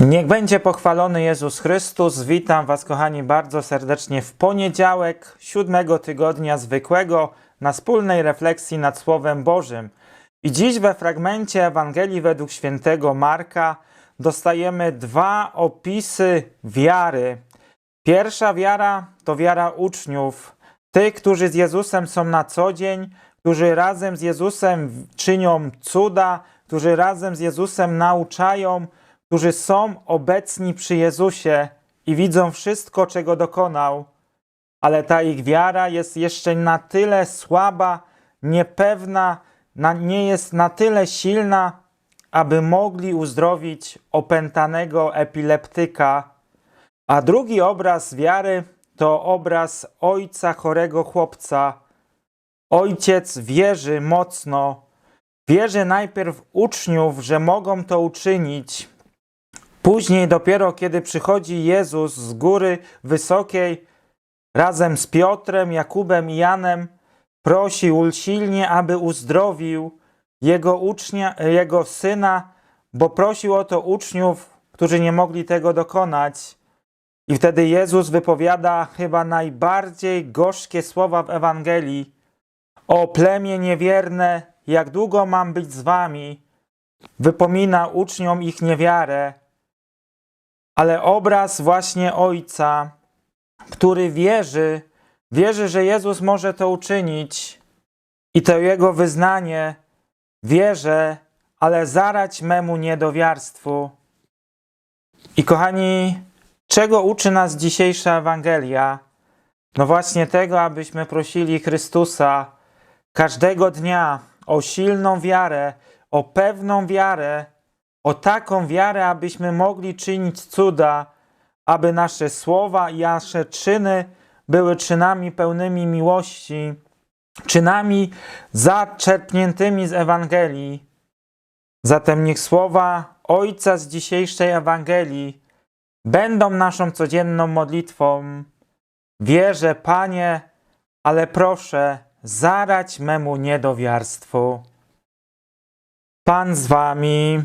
Niech będzie pochwalony Jezus Chrystus. Witam Was, kochani, bardzo serdecznie w poniedziałek, siódmego tygodnia zwykłego, na wspólnej refleksji nad Słowem Bożym. I dziś we fragmencie Ewangelii według świętego Marka dostajemy dwa opisy wiary. Pierwsza wiara to wiara uczniów, tych, którzy z Jezusem są na co dzień, którzy razem z Jezusem czynią cuda, którzy razem z Jezusem nauczają, którzy są obecni przy Jezusie i widzą wszystko, czego dokonał, ale ta ich wiara jest jeszcze na tyle słaba, niepewna, na, nie jest na tyle silna, aby mogli uzdrowić opętanego epileptyka. A drugi obraz wiary to obraz ojca chorego chłopca. Ojciec wierzy mocno, wierzy najpierw uczniów, że mogą to uczynić. Później, dopiero kiedy przychodzi Jezus z góry wysokiej, razem z Piotrem, Jakubem i Janem, prosi usilnie, aby uzdrowił jego ucznia, jego syna, bo prosił o to uczniów, którzy nie mogli tego dokonać. I wtedy Jezus wypowiada chyba najbardziej gorzkie słowa w Ewangelii: O plemię niewierne, jak długo mam być z wami? Wypomina uczniom ich niewiarę, ale obraz właśnie Ojca, który wierzy, wierzy, że Jezus może to uczynić i to jego wyznanie wierzę, ale zarać memu niedowiarstwu. I kochani, czego uczy nas dzisiejsza Ewangelia? No właśnie tego, abyśmy prosili Chrystusa każdego dnia o silną wiarę, o pewną wiarę, o taką wiarę, abyśmy mogli czynić cuda, aby nasze słowa i nasze czyny były czynami pełnymi miłości, czynami zaczerpniętymi z Ewangelii. Zatem niech słowa Ojca z dzisiejszej Ewangelii będą naszą codzienną modlitwą. Wierzę, Panie, ale proszę, zarać memu niedowiarstwu. Pan z wami.